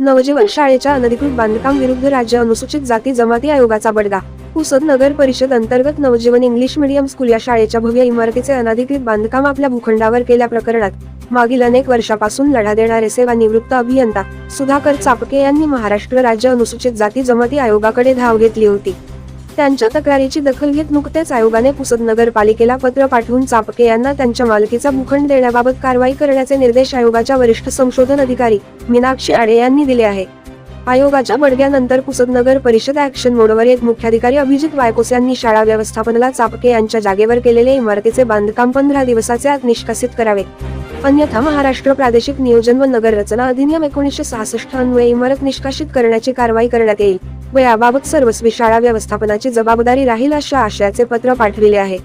नवजीवन शाळेच्या अनधिकृत बांधकाम विरुद्ध राज्य अनुसूचित जाती जमाती आयोगाचा बडगा. पुसद नगर परिषद अंतर्गत नवजीवन इंग्लिश मीडियम स्कूल या शाळेच्या भव्य इमारतीचे अनधिकृत बांधकाम आपल्या भूखंडावर केल्या प्रकरणात मागील अनेक वर्षापासून लढा देणारे सेवानिवृत्त अभियंता सुधाकर चापके यांनी महाराष्ट्र राज्य अनुसूचित जाती जमाती आयोगाकडे धाव घेतली होती. त्यांच्या तक्रारीची दखल घेत नुकतेच आयोगाने पुसद नगरपालिकेला पत्र पाठवून चापके यांना त्यांच्या मालकीचा भूखंड देण्याबाबत कारवाई करण्याचे निर्देश आयोगाच्या वरिष्ठ संशोधन अधिकारी मीनाक्षी आडे यांनी दिले आहे. आयोगाच्या बडग्यानंतर पुसद नगर परिषद ऍक्शन मोडवर एक मुख्याधिकारी अभिजित वायकोस यांनी शाळा व्यवस्थापनाला चापके यांच्या जागेवर केलेले इमारतीचे बांधकाम पंधरा दिवसाचे आत निष्कासित करावे. अन्यथा महाराष्ट्र प्रादेशिक नियोजन व नगर रचना अधिनियम एकोणीसशे सहासष्ट अन्वये इमारत निष्कासित करण्याची कारवाई करण्यात येईल. व याबाबत सर्वस्वी शाळा व्यवस्थापनाची जबाबदारी राहील अशा आशयाचे पत्र पाठविले आहे.